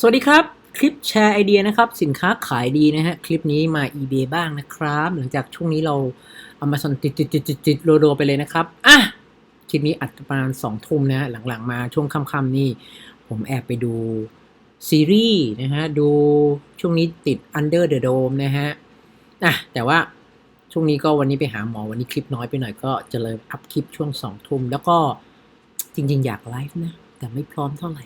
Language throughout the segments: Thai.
สวัสดีครับ คลิปแชร์ไอเดียนะครับ สินค้าขายดีนะฮะ คลิปนี้มา eBay บ้างนะครับ หลังจากช่วงนี้เรา Amazon ติดติดติดติดติดโรๆไปเลยนะครับ อะ คลิปนี้อัดประมาณสองทุ่มนะฮะหลังๆมาช่วงค่ำๆนี่ ผมแอบไปดูซีรีส์นะฮะ ดูช่วงนี้ติด Under the Dome นะฮะอะแต่ว่าช่วงนี้ก็วันนี้ไปหาหมอวันนี้คลิปน้อยไปหน่อยก็จะเลยอัพคลิปช่วงสองทุ่มแล้วก็จริงๆ อยากไลฟ์นะ แต่ไม่พร้อมเท่าไหร่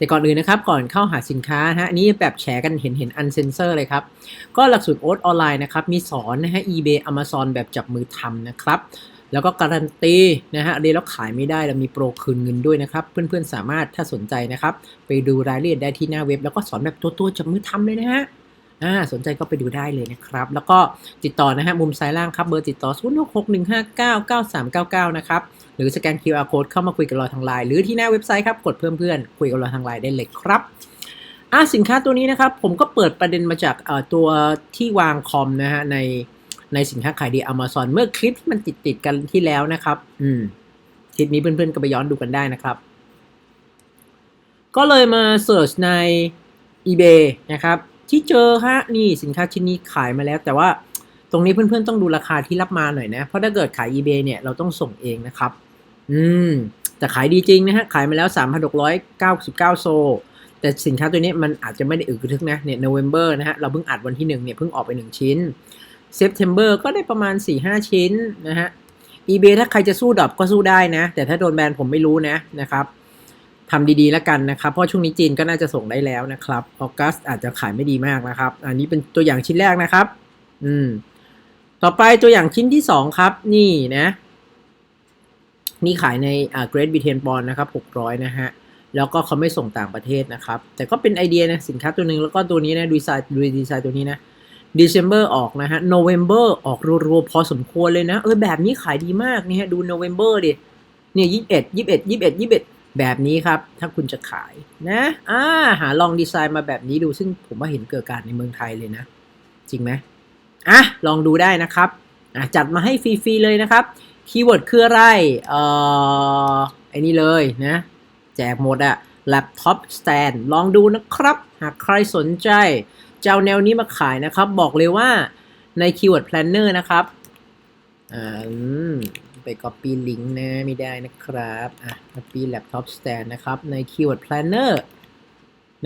แต่ก่อนอื่นนะครับ ก่อนเข้าหาสินค้าฮะนี้แบบแชร์กันเห็นเห็นอันเซนเซอร์เลยครับ ก็หลักสูตรโอ๊ตออนไลน์นะครับ มีสอนนะฮะ eBay Amazon แบบจับมือทำนะครับ แล้วก็การันตีนะฮะเรียนแล้วขายไม่ได้แล้วมีโปรคืนเงินด้วยนะครับ เพื่อนๆสามารถถ้าสนใจนะครับ ไปดูรายละเอียดได้ที่หน้าเว็บ แล้วก็สอนแบบตัวๆจับมือทำเลยนะฮะ อ่าสนใจก็ไปดูได้เลยนะครับ แล้วก็ติดต่อนะฮะมุมซ้ายล่างครับเบอร์ติดต่อ 0 6 6 1 5 9 9 3 9 9 นะครับ หรือสแกน QR code เข้ามาคุยกับเราทางไลน์หรือที่หน้าเว็บไซต์ครับ กดเพิ่มเพื่อนคุยกับเราทางไลน์ได้เลยครับอะสินค้าตัวนี้นะครับ ผมก็เปิดประเด็นมาจากเอ่อตัวที่วางคอมนะฮะในในสินค้าขายดี Amazon เมื่อคลิปที่มันติดติดกันที่แล้วนะครับ อืมคลิปนี้เพื่อนๆก็ไปย้อนดูกันได้นะครับ ก็เลยมาเสิร์ชใน eBay นะครับ ที่เจอฮะนี่สินค้าชิ้นนี้ขายมาแล้ว แต่ว่าตรงนี้เพื่อนๆต้องดูราคาที่รับมาหน่อยนะ เพราะถ้าเกิดขาย eBay เนี่ยเราต้องส่งเองนะครับ อืมแต่ขายดีจริงนะฮะ ขายมาแล้ว 3,699 โซ แต่สินค้าตัวนี้มันอาจจะไม่ได้อึกระทึกนะเนี่ย November นะฮะ เราเพิ่งอัดวันที่หนึ่งเนี่ยเพิ่งออกไป 1 ชิ้น September ก็ได้ประมาณ 4-5 ชิ้นนะฮะ eBay ถ้าใครจะสู้ดรอปก็สู้ได้นะ แต่ถ้าโดนแบนผมไม่รู้นะนะครับ ทำดีๆแล้วกันนะครับ เพราะช่วงนี้จีนก็น่าจะส่งได้แล้วนะครับออกัสอาจจะขายไม่ดีมากนะครับ อันนี้เป็นตัวอย่างชิ้นแรกนะครับ อืม ต่อไปตัวอย่างชิ้นที่สองครับ นี่นะ นี่ขายในอ่า Great Britain Bond นะครับ600นะฮะแล้วก็เขาไม่ส่งต่างประเทศนะครับ แต่ก็เป็นไอเดียนะสินค้าตัวหนึ่งแล้วก็ตัวนี้นะดูดีไซน์ดูดีไซน์ตัวนี้นะ December ออกนะฮะ November ออกรัวๆพอสมควรเลยนะ เออแบบนี้ขายดีมากนี่ฮะดู November ดิเนี่ยยี่สิบเอ็ดยี่สิบเอ็ดยี่สิบเอ็ดยี่สิบเอ็ด แบบนี้ครับ ถ้าคุณจะขายนะอ่าหาลองดีไซน์มาแบบนี้ดูซึ่งผมว่าเห็นเกิดการในเมืองไทยเลยนะ จริงไหมอะลองดูได้นะครับอะจัดมาให้ฟรีๆเลยนะครับคีย์เวิร์ดคืออะไรเอ่อไอ้นี่เลยนะ แจกหมดอะ laptop stand ลองดูนะครับ หากใครสนใจ เจะเอาแนวนี้มาขายนะครับ บอกเลยว่าใน keyword planner นอร์นะครับอ่าอืม ไป copy link นะไม่ได้นะครับ อะ copy laptop stand นะครับ ใน keyword planner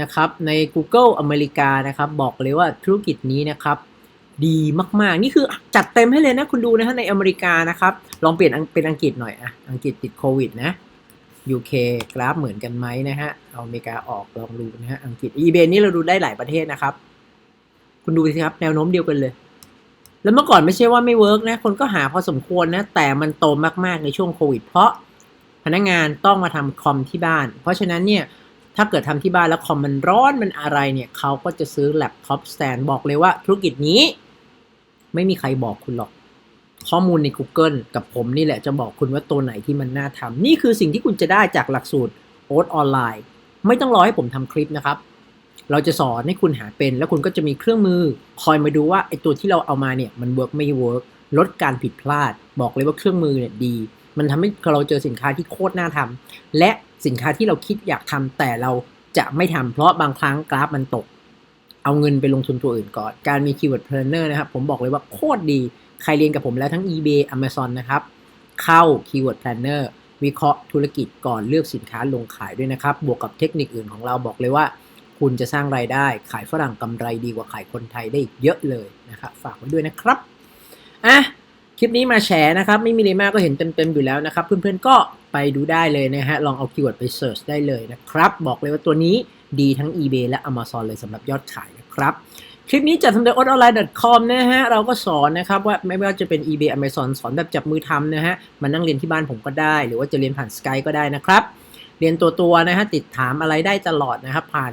นะครับ ใน Google อเมริกานะครับ บอกเลยว่าธุรกิจนี้นะครับ ดีมาก ๆ นี่คือจัดเต็มให้เลยนะ คุณดูนะฮะในอเมริกานะครับ ลองเปลี่ยนเป็นอังกฤษหน่อยอะ อังกฤษติดโควิดนะ UK กราฟเหมือนกันไหมนะฮะ เอาอเมริกาออกลองดูนะฮะ อังกฤษ eBay นี่เราดูได้หลายประเทศนะครับ คุณดูสิครับแนวโน้มเดียวกันเลย แล้วเมื่อก่อนไม่ใช่ว่าไม่เวิร์กนะ คนก็หาพอสมควรนะ แต่มันโตมากๆในช่วงโควิด เพราะพนักงานต้องมาทำคอมที่บ้าน เพราะฉะนั้นเนี่ยถ้าเกิดทำที่บ้านแล้วคอมมันร้อนมันอะไรเนี่ยเขาก็จะซื้อแล็ปท็อปสแตนบอกเลยว่าธุรกิจนี้ ไม่มีใครบอกคุณหรอก ข้อมูลใน Google กับผมนี่แหละจะบอกคุณว่าตัวไหนที่มันน่าทำนี่คือสิ่งที่คุณจะได้จากหลักสูตรโอ๊ตออนไลน์ ไม่ต้องรอให้ผมทำคลิปนะครับ เราจะสอนให้คุณหาเป็น แล้วคุณก็จะมีเครื่องมือคอยมาดูว่าไอตัวที่เราเอามาเนี่ยมันเวิร์กไม่เวิร์กลดการผิดพลาด บอกเลยว่าเครื่องมือเนี่ยดี มันทำให้เราเจอสินค้าที่โคตรน่าทำและสินค้าที่เราคิดอยากทำแต่เราจะไม่ทำเพราะบางครั้งกราฟมันตก เอาเงินไปลงทุนตัวอื่นก่อน การมี Keyword Planner นอร์นะครับผมบอกเลยว่าโคตรดี ใครเรียนกับผมแล้วทั้ง eBay Amazon นะครับ เข้า Keyword Planner วิเคราะห์ธุรกิจก่อนเลือกสินค้าลงขายด้วยนะครับ บวกกับเทคนิคอื่นของเราบอกเลยว่า คุณจะสร้างรายได้ ขายฝรั่งกำไรดีกว่าขายคนไทยได้อีกเยอะเลยนะครับฝากไว้ด้วยนะครับอะคลิปนี้มาแชร์นะครับ ไม่มีอะไรมากก็เห็นเต็มๆอยู่แล้วนะครับ เพื่อนๆก็ไปดูได้เลยนะฮะ ลองเอาคีย์เวิร์ดไปเสิร์ชได้เลยนะครับ บอกเลยว่าตัวนี้ดีทั้ง eBay และ Amazon เลยสำหรับยอดขายนะครับคลิปนี้จัดทำโดย o n l i n e c o m นะฮะ เราก็สอนนะครับว่าไม่ว่าจะเป็น eBay Amazon สอนแบบจับมือทำนะฮะ มานั่งเรียนที่บ้านผมก็ได้ หรือว่าจะเรียนผ่าน Skype ก็ได้นะครับ เรียนตัวตัวนะฮะติดถามอะไรได้ตลอดนะครับผ่าน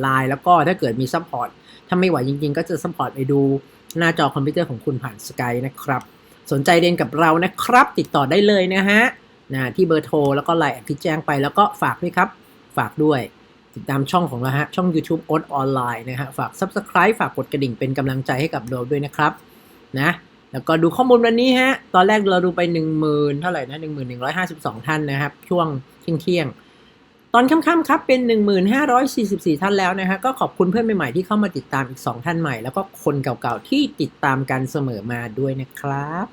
ไลน์แล้วก็ถ้าเกิดมีซัพพอร์ตถ้าไม่ไหวจริงๆ ก็จะซัพพอร์ตไปดูหน้าจอคอมพิวเตอร์ของคุณผ่าน Skype นะครับ สนใจเรียนกับเรานะครับ ติดต่อได้เลยนะฮะนะที่เบอร์โทรแล้วก็ไลน์ที่แจ้งไปแล้วก็ฝากด้วยครับ ฝากด้วย ติดตามช่องของเราฮะช่อง YouTube โอ๊ออนไลน์นะฮะฝาก Subscribe ฝากกดกระดิ่งเป็นกำลังใจให้กับเราด้วยนะครับนะ แล้วก็ดูข้อมูลวันนี้ฮะ ตอนแรกเราดูไป 1 0,000 เท่าไหร่นะ 1152 ท่านนะครับ ช่วงเที่ยงๆตอนค่ำๆครับเป็น 1544 ท่านแล้วนะฮะ ก็ขอบคุณเพื่อนใหม่ๆที่เข้ามาติดตามอีก 2 ท่านใหม่ แล้วก็คนเก่าๆที่ติดตามกันเสมอมาด้วยนะครับ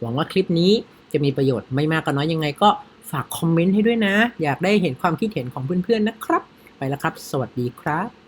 หวังว่าคลิปนี้จะมีประโยชน์ไม่มากก็น้อยยังไงก็ฝากคอมเมนต์ให้ด้วยนะ อยากได้เห็นความคิดเห็นของเพื่อนๆนะครับ ไปแล้วครับ สวัสดีครับ